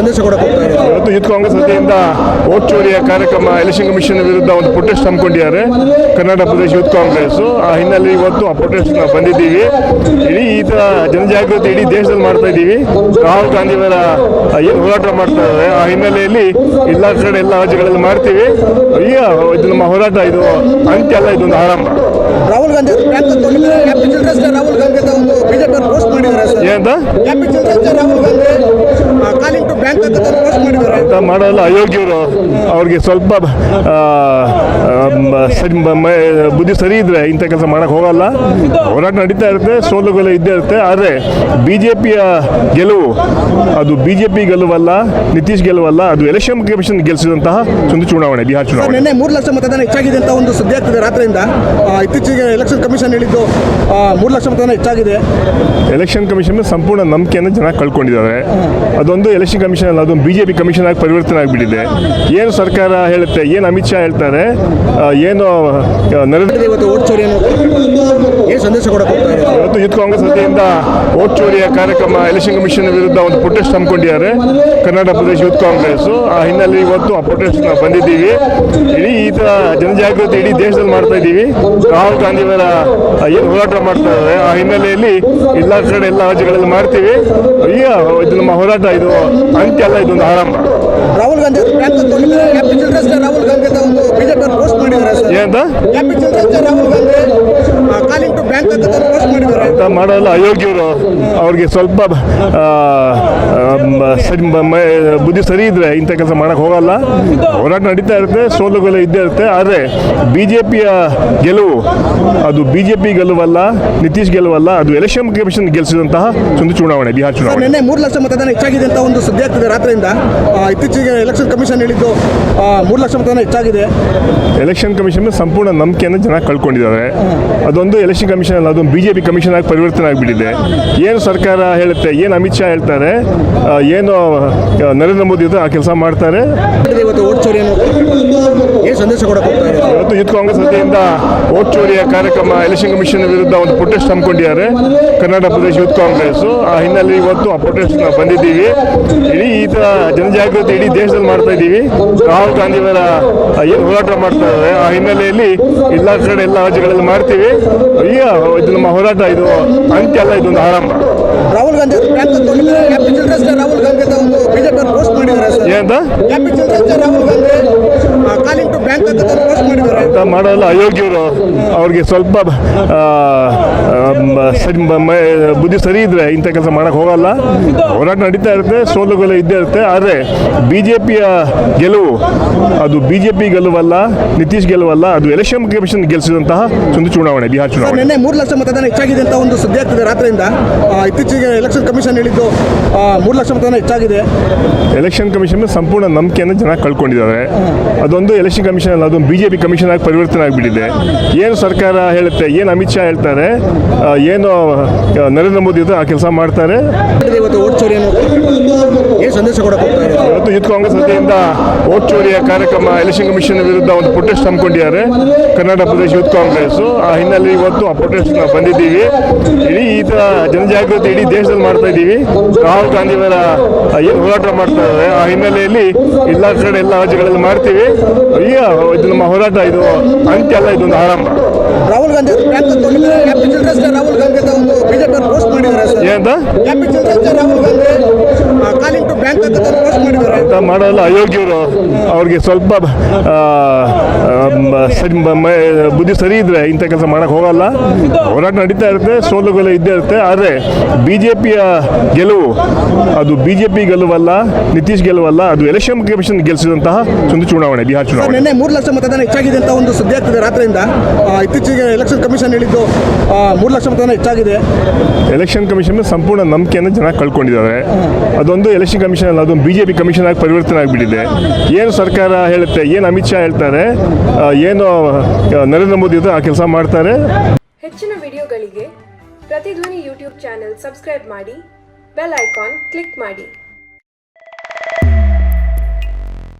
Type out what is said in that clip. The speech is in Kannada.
ಸಂದೇಶ ಕೂಡ ಹೋಗ್ತಾ? ಇವತ್ತು ಯೂತ್ ಕಾಂಗ್ರೆಸ್ ವತಿಯಿಂದ ಓಟ್ ಚೋರಿಯ ಕಾರ್ಯಕ್ರಮ ಎಲೆಕ್ಷನ್ ಕಮಿಷನ್ ವಿರುದ್ಧ ಒಂದು ಪ್ರೊಟೆಸ್ಟ್ ಹಮ್ಮಿಕೊಂಡಿದ್ದಾರೆ ಕರ್ನಾಟಕ ಪ್ರದೇಶ ಯೂತ್ ಕಾಂಗ್ರೆಸ್ ಆ ಹಿನ್ನೆಲೆ ಇವತ್ತು ಆ ಪ್ರೊಟೆಸ್ಟ್ ನಾವು ಬಂದಿದ್ದೀವಿ ಇಡೀ ಈ ತರ ಜನಜಾಗೃತಿ ಇಡೀ ದೇಶದಲ್ಲಿ ಮಾಡ್ತಾ ಇದ್ದೀವಿ ರಾಹುಲ್ ಗಾಂಧಿಯವರ ಏನು ಹೋರಾಟ ಮಾಡ್ತಾ ಇದ್ದಾರೆ ಆ ಹಿನ್ನೆಲೆಯಲ್ಲಿ ಎಲ್ಲ ಕಡೆ ಎಲ್ಲ ರಾಜ್ಯಗಳಲ್ಲಿ ಮಾಡ್ತೀವಿ ಈಗ ಇದು ನಮ್ಮ ಹೋರಾಟ ಇದು ಅಂತ್ಯ ಅಲ್ಲ ಇದೊಂದು ಆರಂಭ ರಾಹುಲ್ ಗಾಂಧಿ ರಾಹುಲ್ ಏನಂತ ಅಂತ ಮಾಡಲು ಅಯೋಗ್ಯರು. ಅವ್ರಿಗೆ ಸ್ವಲ್ಪ ಸರಿ ಬುದ್ಧಿ ಸರಿ ಇದ್ರೆ ಇಂಥ ಕೆಲಸ ಮಾಡಕ್ಕೆ ಹೋಗಲ್ಲ. ಹೋರಾಟ ನಡೀತಾ ಇರುತ್ತೆ ಸೋಲುಗಳು ಇದ್ದೇ ಇರುತ್ತೆ. ಆದರೆ ಬಿ ಜೆ ಪಿಯ ಗೆಲುವು ಅದು ಬಿ ಜೆ ಪಿ ಗೆಲುವಲ್ಲ ನಿತೀಶ್ ಗೆಲುವಲ್ಲ ಅದು ಎಲೆಕ್ಷನ್ ಕಮಿಷನ್ ಗೆಲ್ಲಿಸಿದಂತಹ ಒಂದು ಚುನಾವಣೆ ಬಿಹಾರ್ ಚುನಾವಣೆ. ನಿನ್ನೆ ಮೂರು ಲಕ್ಷ ಮತದಾನ ಹೆಚ್ಚಾಗಿದೆ ಅಂತ ಒಂದು ಸುದ್ದಿ ಆಗ್ತಿದೆ ರಾತ್ರಿಯಿಂದ. ಇತ್ತೀಚೆಗೆ ಎಲೆಕ್ಷನ್ ಕಮಿಷನ್ ಹೇಳಿದ್ದು ಮೂರು ಲಕ್ಷ ಮತದಾನ ಹೆಚ್ಚಾಗಿದೆ. ಎಲೆಕ್ಷನ್ ಕಮಿಷನ್ ಸಂಪೂರ್ಣ ನಂಬಿಕೆಯನ್ನು ಜನ ಕಳ್ಕೊಂಡಿದ್ದಾರೆ. ಅದೊಂದು ಎಲೆಕ್ಷನ್ ಕಮಿಷನ್ ಅಲ್ಲ ಅದೊಂದು ಬಿ ಜೆ ಪಿ ಕಮಿಷನ್ ಆಗಿ ಪರಿವರ್ತನೆ ಆಗಿಬಿಟ್ಟಿದೆ. ಏನು ಸರ್ಕಾರ ಹೇಳುತ್ತೆ ಏನು ಅಮಿತ್ ಶಾ ಹೇಳ್ತಾರೆ ಏನು ನರೇಂದ್ರ ಇವತ್ತು ಯೂತ್ ಕಾಂಗ್ರೆಸ್ ವತಿಯಿಂದ ಓಟ್ ಚೋರಿಯ ಕಾರ್ಯಕ್ರಮ ಎಲೆಕ್ಷನ್ ಕಮಿಷನ್ ವಿರುದ್ಧ ಒಂದು ಪ್ರೊಟೆಸ್ಟ್ ಹಮ್ಮಿಕೊಂಡಿದ್ದಾರೆ ಕರ್ನಾಟಕ ಪ್ರದೇಶ ಯೂತ್ ಕಾಂಗ್ರೆಸ್ ಆ ಹಿನ್ನೆಲೆ ಇವತ್ತು ಆ ಪ್ರೊಟೆಸ್ಟ್ ಬಂದಿದ್ದೀವಿ. ಇಡೀ ಈ ಜನಜಾಗೃತಿ ಇಡೀ ದೇಶದಲ್ಲಿ ಮಾಡ್ತಾ ಇದ್ದೀವಿ. ರಾಹುಲ್ ಗಾಂಧಿಯವರ ಏನು ಹೋರಾಟ ಮಾಡ್ತಾ ಇದ್ದಾರೆ. ಆ ಹಿನ್ನೆಲೆಯಲ್ಲಿ ಎಲ್ಲ ಕಡೆ ಎಲ್ಲ ರಾಜ್ಯಗಳಲ್ಲಿ ಮಾಡ್ತೀವಿ. ಈಗ ಇದು ನಮ್ಮ ಹೋರಾಟ ಇದು ಅಂತ್ಯ ಅಲ್ಲ ಇದೊಂದು ಆರಂಭ. ರಾಹುಲ್ ಗಾಂಧಿ ಏನಂತ? ಮಾಡೋಲ್ಲ ಅಯೋಗ್ಯರು. ಅವ್ರಿಗೆ ಸ್ವಲ್ಪ ಸರಿ ಬುದ್ಧಿ ಸರಿ ಇದ್ರೆ ಇಂಥ ಕೆಲಸ ಮಾಡಕ್ಕೆ ಹೋಗಲ್ಲ. ಹೋರಾಟ ನಡೀತಾ ಇರುತ್ತೆ ಸೋಲುಗಳು ಇದ್ದೇ ಇರುತ್ತೆ. ಆದರೆ ಬಿ ಜೆ ಪಿಯ ಗೆಲುವು ಅದು ಬಿ ಜೆ ಪಿ ಗೆಲುವಲ್ಲ ನಿತೀಶ್ ಗೆಲುವಲ್ಲ ಅದು ಎಲೆಕ್ಷನ್ ಕಮಿಷನ್ ಗೆಲ್ಲಿಸಿದಂತಹ ಒಂದು ಚುನಾವಣೆ ಬಿಹಾರ್ ಚುನಾವಣೆ. ನಿನ್ನೆ ಮೂರು ಲಕ್ಷ ಮತದಾನ ಹೆಚ್ಚಾಗಿದೆ ಅಂತ ಒಂದು ಸುದ್ದಿ ಆಗ್ತಿದೆ ರಾತ್ರಿಯಿಂದ. ಇತ್ತೀಚೆಗೆ ಎಲೆಕ್ಷನ್ ಕಮಿಷನ್ ಹೇಳಿದ್ದು ಮೂರು ಲಕ್ಷ ಮತದಾನ ಹೆಚ್ಚಾಗಿದೆ. ಎಲೆಕ್ಷನ್ ಕಮಿಷನ್ ಸಂಪೂರ್ಣ ನಂಬಿಕೆಯನ್ನು ಜನ ಕಳ್ಕೊಂಡಿದ್ದಾರೆ. ಅದೊಂದು ಎಲೆಕ್ಷನ್ ಕಮಿಷನ್ ಅಲ್ಲ ಅದೊಂದು ಬಿ ಜೆ ಪಿ ಕಮಿಷನ್ ಆಗಿ ಪರಿವರ್ತನೆ ಆಗಿಬಿಟ್ಟಿದೆ ಏನು ಸರ್ಕಾರ ಹೇಳುತ್ತೆ ಏನು ಅಮಿತ್ ಶಾ ಹೇಳ್ತಾರೆ ಏನು ನರೇಂದ್ರ ಮೋದಿ ಇದ್ದು ಆ ಕೆಲಸ ಮಾಡ್ತಾರೆ. ಇವತ್ತು ಯೂತ್ ಕಾಂಗ್ರೆಸ್ ವತಿಯಿಂದ ಓಟ್ ಚೋರಿಯ ಕಾರ್ಯಕ್ರಮ ಎಲೆಕ್ಷನ್ ಕಮಿಷನ್ ವಿರುದ್ಧ ಒಂದು ಪ್ರೊಟೆಸ್ಟ್ ಹಮ್ಮಿಕೊಂಡಿದ್ದಾರೆ ಕರ್ನಾಟಕ ಪ್ರದೇಶ ಯೂತ್ ಕಾಂಗ್ರೆಸ್. ಆ ಹಿನ್ನೆಲೆ ಇವತ್ತು ಆ ಪ್ರೊಟೆಸ್ಟ್ ನಾವು ಬಂದಿದ್ದೀವಿ. ಇಡೀ ಈ ಥರ ಜನಜಾಗೃತಿ ಇಡೀ ದೇಶದಲ್ಲಿ ಮಾಡ್ತಾ ಇದ್ದೀವಿ. ರಾಹುಲ್ ಗಾಂಧಿಯವರ ಏನು ಹೋರಾಟ ಮಾಡ್ತಾ ಇದ್ದಾರೆ. ಆ ಹಿನ್ನೆಲೆಯಲ್ಲಿ ಎಲ್ಲ ಕಡೆ ಎಲ್ಲ ರಾಜ್ಯಗಳಲ್ಲಿ ಮಾಡ್ತೀವಿ. ಈಗ ಇದು ನಮ್ಮ ಹೋರಾಟ ಇದು ಅಂತ್ಯ ಅಲ್ಲ ಇದೊಂದು ಆರಂಭ ರಾಹುಲ್ ಗಾಂಧಿ ಅವರು ಬ್ಯಾಂಕ್ ತಗೊಂಡಿದ್ದಾರೆ happy children's day Rahul Gandhi ಅಂತ ಒಂದು ಬಿಜೆಪಿ ಅವರು ಪೋಸ್ಟ್ ಮಾಡಿದ್ದಾರೆ ಅಂತ ಮಾಡೋಲ್ಲ ಅಯೋಗ್ಯರು. ಅವ್ರಿಗೆ ಸ್ವಲ್ಪ ಸರಿ ಬುದ್ಧಿ ಸರಿ ಇದ್ರೆ ಇಂಥ ಕೆಲಸ ಮಾಡಕ್ಕೆ ಹೋಗಲ್ಲ. ಹೋರಾಟ ನಡೀತಾ ಇರುತ್ತೆ ಸೋಲುಗಳು ಇದ್ದೇ ಇರುತ್ತೆ. ಆದರೆ ಬಿ ಜೆ ಪಿಯ ಗೆಲುವು ಅದು ಬಿ ಜೆ ಪಿ ಗೆಲುವಲ್ಲ ನಿತೀಶ್ ಗೆಲುವಲ್ಲ ಅದು ಎಲೆಕ್ಷನ್ ಕಮಿಷನ್ ಗೆಲ್ಲಿಸಿದಂತಹ ಒಂದು ಚುನಾವಣೆ ಬಿಹಾರ್ ಚುನಾವಣೆ. ನಿನ್ನೆ ಮೂರು ಲಕ್ಷ ಮತದಾನ ಹೆಚ್ಚಾಗಿದೆ ಅಂತ ಒಂದು ಸುದ್ದಿ ಆಗ್ತದೆ ರಾತ್ರಿಯಿಂದ. ಇತ್ತೀಚೆಗೆ ಎಲೆಕ್ಷನ್ ಕಮಿಷನ್ ಹೇಳಿದ್ದು ಮೂರು ಲಕ್ಷ ಮತದಾನ ಹೆಚ್ಚಾಗಿದೆ. ಎಲೆಕ್ಷನ್ ಕಮಿಷನ್ ಸಂಪೂರ್ಣ ನಂಬಿಕೆಯನ್ನು ಜನ ಕಳ್ಕೊಂಡಿದ್ದಾರೆ. ಅದೊಂದು ಎಲೆಕ್ಷನ್ ಕಮಿಷನ್ ಅಲ್ಲ ಅದೊಂದು ಬಿ ಜೆ ಪಿ ಕಮಿಷನ್ ಆಗಿ ಪರಿವರ್ತನೆ ಆಗಿಬಿಟ್ಟಿದೆ. ಏನು ಸರ್ಕಾರ ಹೇಳುತ್ತೆ ಏನು ಅಮಿತ್ ಶಾ ಹೇಳ್ತಾರೆ ಏನು ನರೇಂದ್ರ ಮೋದಿ ಆ ಕೆಲಸ ಮಾಡ್ತಾರೆ. ಇವತ್ತು ಯೂತ್ ಕಾಂಗ್ರೆಸ್ ವತಿಯಿಂದ ಓಟ್ ಚೋರಿಯ ಕಾರ್ಯಕ್ರಮ ಎಲೆಕ್ಷನ್ ಕಮಿಷನ್ ವಿರುದ್ಧ ಒಂದು ಪ್ರೊಟೆಸ್ಟ್ ಹಮ್ಮಿಕೊಂಡಿದ್ದಾರೆ. ಕರ್ನಾಟಕ ಪ್ರದೇಶ ಯೂತ್ ಕಾಂಗ್ರೆಸ್ ಆ ಹಿನ್ನೆಲೆ ಇವತ್ತು ಆ ಪ್ರೊಟೆಸ್ಟ್ ನಾವು ಬಂದಿದ್ದೀವಿ. ಇಡೀ ಈ ಥರ ಜನಜಾಗೃತಿ ಇಡೀ ದೇಶದಲ್ಲಿ ಮಾಡ್ತಾ ಇದ್ದೀವಿ. ರಾಹುಲ್ ಗಾಂಧಿಯವರ ಏನು ಹೋರಾಟ ಮಾಡ್ತಾ ಇದ್ದಾರೆ. ಆ ಹಿನ್ನೆಲೆಯಲ್ಲಿ ಎಲ್ಲ ಕಡೆ ಎಲ್ಲ ರಾಜ್ಯಗಳಲ್ಲಿ ಮಾಡ್ತೀವಿ. ಈಗ ಇದು ನಮ್ಮ ಹೋರಾಟ ಇದು ಅಂತ್ಯ ಅಲ್ಲ ಇದೊಂದು ಆರಂಭ. ರಾಹುಲ್ ಗಾಂಧಿ ಅವರು ಬ್ಯಾಂಕ್ ತಗೊಂಡಿದ್ದಾರೆ happy children's day Rahul Gandhi ಅಂತ ಒಂದು ಬಿಜೆಪಿ ಅವರು ಪೋಸ್ಟ್ ಮಾಡಿದ್ದಾರೆ ಸರ್ ಏನಂತ happy children's day Rahul Gandhi calling to bank ಅಂತ ಪೋಸ್ಟ್ ಮಾಡೋಲ್ಲ ಅಯೋಗ್ಯರು. ಅವ್ರಿಗೆ ಸ್ವಲ್ಪ ಸರಿ ಬುದ್ಧಿ ಸರಿ ಇದ್ರೆ ಇಂಥ ಕೆಲಸ ಮಾಡಕ್ಕೆ ಹೋಗಲ್ಲ. ಹೋರಾಟ ನಡೀತಾ ಇರುತ್ತೆ ಸೋಲುಗಳು ಇದ್ದೇ ಇರುತ್ತೆ. ಆದರೆ ಬಿ ಜೆ ಪಿಯ ಗೆಲುವು ಅದು ಬಿ ಜೆ ಪಿ ಗೆಲುವಲ್ಲ ನಿತೀಶ್ ಗೆಲುವಲ್ಲ ಅದು ಎಲೆಕ್ಷನ್ ಕಮಿಷನ್ ಗೆಲ್ಲಿಸಿದಂತಹ ಒಂದು ಚುನಾವಣೆ ಬಿಹಾರ್ ಚುನಾವಣೆ. ನಿನ್ನೆ ಮೂರು ಲಕ್ಷ ಮತದಾನ ಹೆಚ್ಚಾಗಿದೆ ಅಂತ ಒಂದು ಸುದ್ದಿ ಆಗ್ತದೆ ರಾತ್ರಿಯಿಂದ. ಇತ್ತೀಚೆಗೆ ಎಲೆಕ್ಷನ್ ಕಮಿಷನ್ ಹೇಳಿದ್ದು ಮೂರು ಲಕ್ಷ ಮತದಾನ ಹೆಚ್ಚಾಗಿದೆ. ಎಲೆಕ್ಷನ್ ಕಮಿಷನ್ ಸಂಪೂರ್ಣ ನಂಬಿಕೆಯನ್ನು ಜನ ಕಳ್ಕೊಂಡಿದ್ದಾರೆ. ಅದೊಂದು ಎಲೆಕ್ಷನ್ ಕಮಿಷನ್ ಅಲ್ಲ ಅದೊಂದು ಬಿ ಜೆ ಪಿ ಕಮಿಷನ್ ಆಗಿ ಪರಿವರ್ತನೆ ಏನು ಸರ್ಕಾರ ಹೇಳುತ್ತೆ, ಏನು ಅಮಿತ್ ಶಾ ಹೇಳ್ತಾರೆ ಏನು ನರೇಂದ್ರ ಮೋದಿ ಇದ್ರೆ ಆ ಕೆಲಸ ಮಾಡ್ತಾರೆ? ಹೆಚ್ಚಿನ ವಿಡಿಯೋಗಳಿಗೆ ಪ್ರತಿಧ್ವನಿ ಯೂಟ್ಯೂಬ್ ಚಾನೆಲ್ ಸಬ್ಸ್ಕ್ರೈಬ್ ಮಾಡಿ, ಬೆಲ್ ಐಕಾನ್ ಕ್ಲಿಕ್ ಮಾಡಿ.